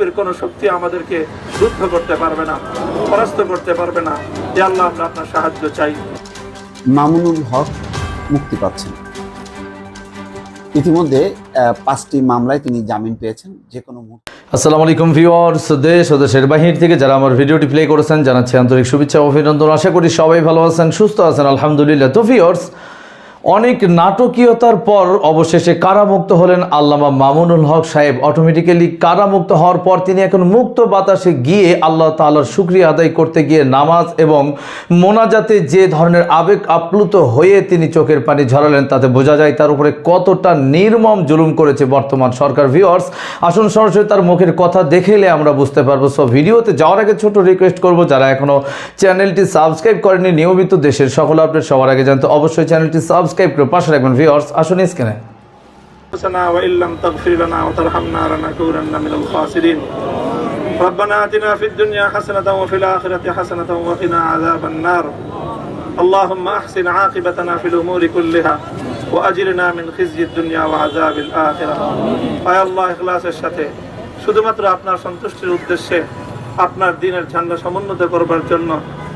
পৃথিবীর কোনো শক্তি আমাদেরকে রুদ্ধ করতে পারবে না পরাস্ত করতে পারবে না। যে আল্লাহ আমরা আপনার সাহায্য চাই। মামুনুল হক মুক্তি পাচ্ছেন। ইতিমধ্যে আহ, পাঁচটি মামলায় তিনি জামিন পেয়েছেন যে কোনো মুহূর্তে। আসসালামু আলাইকুম ভিউয়ার্স দেশ ও দেশের বাহির থেকে যারা আমার ভিডিওটি প্লে করেছেন জানাচ্ছি আন্তরিক শুভেচ্ছা অভিনন্দন। আশা করি সবাই ভালো আছেন সুস্থ আছেন আলহামদুলিল্লাহ। তো ভিউয়ার্স অনেক নাটকীয়তার পর অবশেষে কারামুক্ত হলেন আল্লামা মামুনুল হক সাহেব। অটোমেটিক্যালি কারামুক্ত হওয়ার পর তিনি এখন মুক্ত বাতাসে গিয়ে আল্লাহ তালার শুক্রিয়া আদায় করতে গিয়ে নামাজ এবং মোনাজাতে যে ধরনের আবেগ আপ্লুত হয়ে তিনি চোখের পানি ঝরালেন, তাতে বোঝা যায় তার উপরে কতটা নির্মম জুলুম করেছে বর্তমান সরকার ভিউয়ার্স আসুন সরাসরি তার মুখের কথা দেখেলে আমরা বুঝতে পারব। সো ভিডিওতে যাওয়ার আগে ছোট রিকোয়েস্ট করব, যারা এখনও চ্যানেলটি সাবস্ক্রাইব করেনি নিয়মিত দেশের সকল আপডেট সবার আগে জানতে অবশ্যই চ্যানেলটি সাবস্ক্রাইব করে পাশে রাখবেন ভিউয়ার্স আসুন স্ক্রিনে أنفسنا وإن لم تغفر لنا وترحمنا لنكونن من الخاسرين ربنا آتنا في الدنيا حسنة وفي الآخرة حسنة وقنا عذاب النار اللهم أحسن عاقبتنا في الأمور كلها وأجرنا من خزي الدنيا وعذاب الآخرة আয় আল্লাহ ইখলাসের সাথে শুধুমাত্র আপনার সন্তুষ্টির উদ্দেশ্যে আপনার দিনের ঝান্ডা সমুন্নত করবার জন্য হে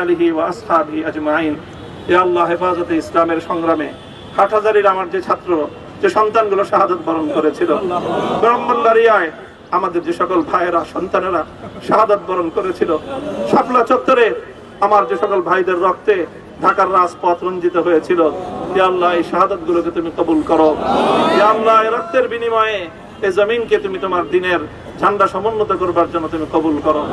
আলিহি ওয়া আজমাইন। আল্লাহ, হেফাজতে ইসলামের সংগ্রামে হাট হাটহাজারির আমার যে ছাত্র, যে সন্তানগুলো শাহাদত বরণ করেছিল ব্রাহ্মণবাড়িয়ায় আমাদের যে সকল ভাইয়েরা, সন্তানেরা শাহাদত বরণ করেছিল, শাপলা চত্বরে আমার যে সকল ভাইদের রক্তে ঢাকার রাজপথ রঞ্জিত হয়েছিল আল্লাহ, এই শাহাদত গুলোকে তুমি কবুল করো। আল্লাহ রক্তের বিনিময়ে এই জমিনকে তুমি তোমার দিনের ঝান্ডা সমুন্নত করবার জন্য তুমি কবুল করো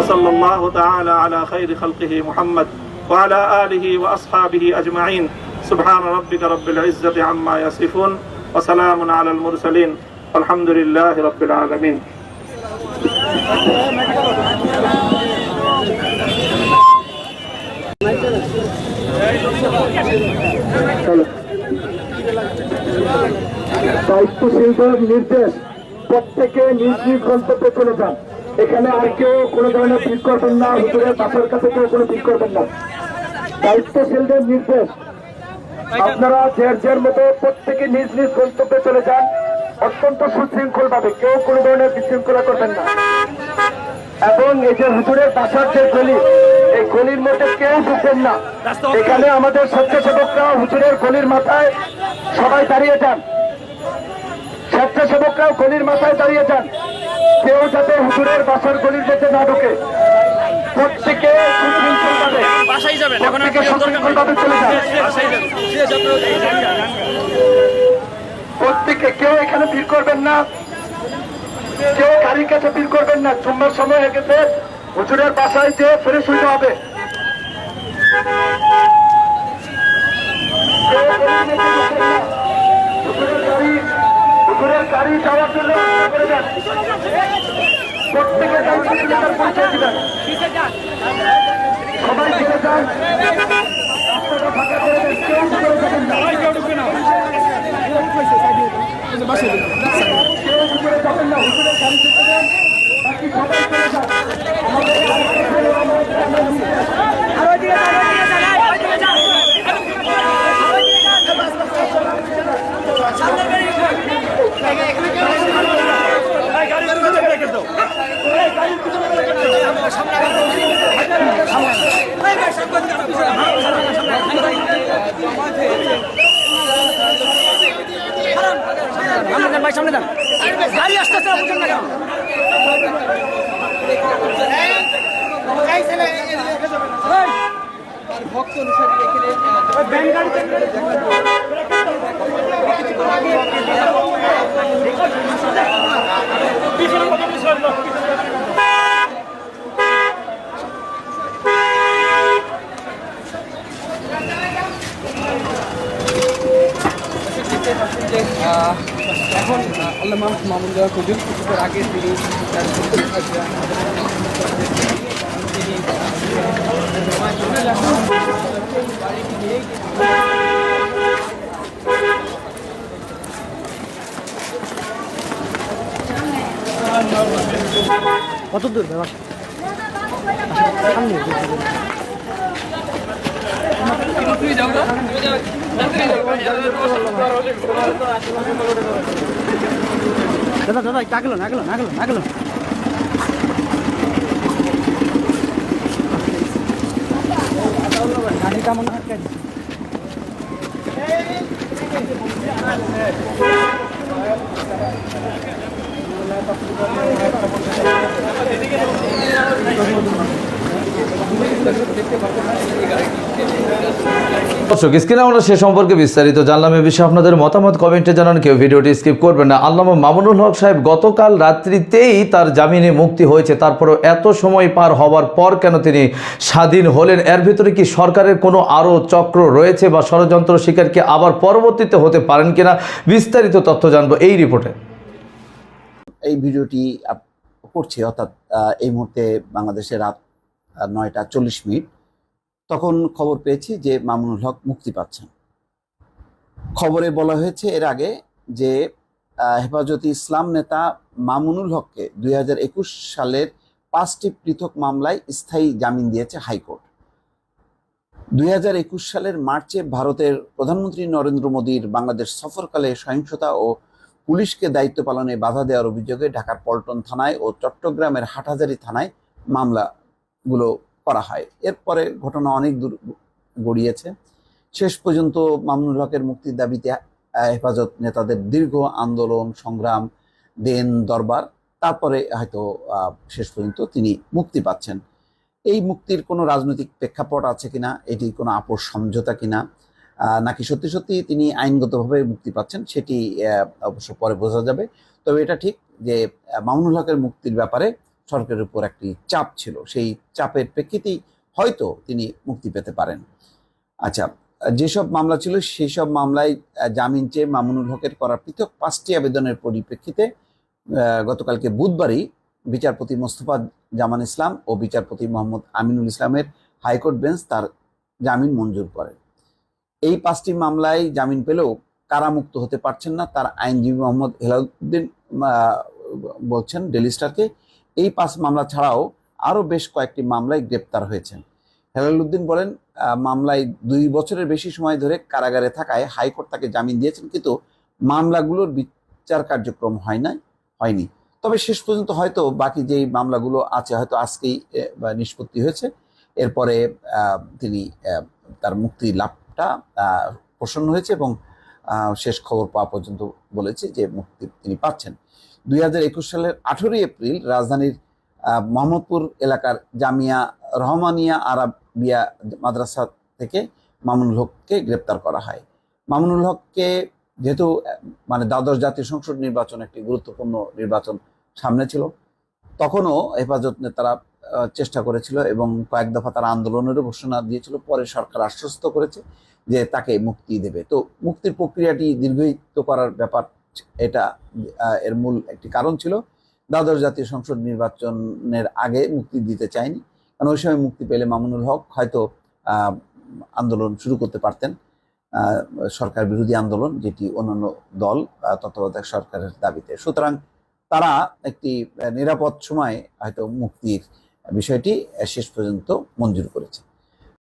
ওসল্লাল্লাহু তাআলা আলা খাইরি খালকিহি মুহাম্মদ وعلى آله وأصحابه أجمعين سبحان ربك رب العزة عما يصفون وسلام على المرسلين والحمد لله رب العالمين দায়িত্বশীলদের নির্দেশ প্রত্যেকে নিজ নিজ গন্তব্যে চলে যান। এখানে আর কেউ কোনো ধরনের ভিড় করবেন না হুজুরের বাসার কাছে কেউ কোনো ভিড় করবেন না। দায়িত্বশীলদের নির্দেশ। আপনারা জের জের মতো প্রত্যেকে নিজ নিজ গন্তব্যে চলে যান। অত্যন্ত সুশৃঙ্খল ভাবে কেউ কোনো ধরনের বিশৃঙ্খলা করবেন না। এবং এই যে হুজুরের বাসার যে গলি এই গলির মধ্যে কেউ ঢুকবেন না। এখানে আমাদের স্বেচ্ছাসেবকরা হুজুরের গলির মাথায় সবাই দাঁড়িয়ে যান। স্বেচ্ছাসেবকরাও গলির মাথায় দাঁড়িয়ে যান। কেউ যাতে হুজুরের বাসার গলির মধ্যে না ঢুকে। প্রত্যেকে প্রত্যেকে কেউ এখানে ভিড় করবেন না। কেউ গাড়ির কাছে ভিড় করবেন না। জুম্মার সময় হয়ে গেছে। হুজুরের বাসায় যে ফ্রেশ হইতে হবে। হুজুরের গাড়ি হুজুরের গাড়ি যাওয়ার জন্য করে যান। প্রত্যেকে দায়িত্ব দিলে তার পরিচয় দিবেন সবাই চলে যান রাস্তাটা ফাঁকা করে দেন কেউ চলে যাবেন না কেউ ভিতরে যাবেন না হুজুরের গাড়ি থেকে যান বাকি সবাই চলে যান সামনে দেন ভাই সামনে দেন গাড়ি আসতে বুঝুন না কেন? ভক্ত অনুসারে দেখতে পাচ্ছেন যে আহ, এখন আহ, আল্লাহ কবির কিছুক্ষণ আগে তিনি কত দূর ব্যবসা দাদা দাদা একটু আগলো না আগলো না আগলো না আগলো গাড়ি কেমন আটকে দর্শক, স্ক্রিনে আমরা সে সম্পর্কে বিস্তারিত জানলাম। এ বিষয়ে আপনাদের মতামত কমেন্টে জানান, কেউ ভিডিওটি স্কিপ করবেন না। আল্লামা মামুনুল হক সাহেব গতকাল রাত্রিতেই তার জামিনে মুক্তি হয়েছে। তারপরেও এত সময় পার হওয়ার পর কেন তিনি স্বাধীন হলেন? এর ভিতরে কি সরকারের কোনো আরও চক্র রয়েছে বা ষড়যন্ত্র শিকার কি আবার পরবর্তীতে হতে পারেন কিনা? বিস্তারিত তথ্য জানব এই রিপোর্টে। এই ভিডিওটি করছি, অর্থাৎ এই মুহূর্তে বাংলাদেশে রাত নয়টা চল্লিশ মিনিট, তখন খবর পেয়েছি যে মামুনুল হক মুক্তি পাচ্ছেন। খবরে বলা হয়েছে এর আগে যে হেফাজতে ইসলাম নেতা মামুনুল হককে দুই হাজার একুশ সালের পাঁচটি পৃথক মামলায় স্থায়ী জামিন দিয়েছে হাইকোর্ট। দুই হাজার একুশ সালের মার্চে ভারতের প্রধানমন্ত্রী নরেন্দ্র মোদীর বাংলাদেশ সফরকালে সহিংসতা ও পুলিশকে দায়িত্ব পালনে বাধা দেওয়ার অভিযোগে ঢাকার পল্টন থানায় ও চট্টগ্রামের হাটহাজারী থানায় মামলাগুলো করা হয়। এরপরে ঘটনা অনেক দূর গড়িয়েছে। শেষ পর্যন্ত মামুনুল হকের মুক্তির দাবিতে হেফাজত নেতাদের দীর্ঘ আন্দোলন, সংগ্রাম, দেন, দরবার, তারপরে হয়তো শেষ পর্যন্ত তিনি মুক্তি পাচ্ছেন। এই মুক্তির কোনো রাজনৈতিক প্রেক্ষাপট আছে কিনা, এটি কোনো আপোষ সমঝোতা কিনা নাকি সত্যি সত্যি তিনি আইনগতভাবে মুক্তি পাচ্ছেন, সেটি অবশ্য পরে বোঝা যাবে। তবে এটা ঠিক যে মামুনুল হকের মুক্তির ব্যাপারে সরকারের উপর একটি চাপ ছিল। সেই চাপের প্রেক্ষিতেই হয়তো তিনি মুক্তি পেতে পারেন। আচ্ছা যেসব মামলা ছিল সেই সব মামলায় জামিন চেয়ে মামুনুল হকের করা পৃথক পাঁচটি আবেদনের পরিপ্রেক্ষিতে গতকালকে বুধবারই বিচারপতি মোস্তফা জামান ইসলাম ও বিচারপতি মোহাম্মদ আমিনুল ইসলামের হাইকোর্ট বেঞ্চ তার জামিন মঞ্জুর করেন এই পাঁচটি মামলায় জামিন পেলেও কারামুক্ত হতে পারছেন না। তার আইনজীবী মোহাম্মদ হেলাউদ্দিন বলছেন, ডেলি স্টারকে এই পাঁচ মামলা ছাড়াও আরও বেশ কয়েকটি মামলায় গ্রেপ্তার হয়েছেন। হেলালুদ্দিন বলেন মামলায় দুই বছরের বেশি সময় ধরে কারাগারে থাকায় হাইকোর্ট তাকে জামিন দিয়েছেন, কিন্তু মামলাগুলোর বিচার কার্যক্রম হয় না হয়নি। তবে শেষ পর্যন্ত হয়তো বাকি যেই মামলাগুলো আছে, হয়তো আজকেই নিষ্পত্তি হয়েছে। এরপরে তিনি তার মুক্তি লাভটা প্রসন্ন হয়েছে এবং শেষ খবর পাওয়া পর্যন্ত বলেছে যে মুক্তি তিনি পাচ্ছেন। দুই সালের আঠেরোই এপ্রিল রাজধানীর মোহাম্মদপুর এলাকার জামিয়া রহমানিয়া আরাবিয়া মাদ্রাসা থেকে মামুনুল হককে গ্রেপ্তার করা হয়। মামুনুল হককে যেহেতু মানে দ্বাদশ জাতীয় সংসদ নির্বাচন একটি গুরুত্বপূর্ণ নির্বাচন সামনে ছিল, তখনও হেফাজত নেতারা চেষ্টা করেছিল এবং কয়েক দফা তারা আন্দোলনেরও ঘোষণা দিয়েছিল, পরে সরকার আশ্বস্ত করেছে যে তাকে মুক্তি দেবে। তো মুক্তির প্রক্রিয়াটি দীর্ঘায়িত করার ব্যাপার এটা এর মূল একটি কারণ ছিল। দ্বাদশ জাতীয় সংসদ নির্বাচনের আগে মুক্তি দিতে চায়নি। কারণ ওই সময় মুক্তি পেলে মামুনুল হক হয়তো আন্দোলন শুরু করতে পারতেন। সরকার বিরোধী আন্দোলন, যেটি অন্যান্য দল তত্ত্বাবধায়ক সরকারের দাবিতে। সুতরাং তারা একটি নিরাপদ সময়ে হয়তো মুক্তির বিষয়টি শেষ পর্যন্ত মঞ্জুর করেছে।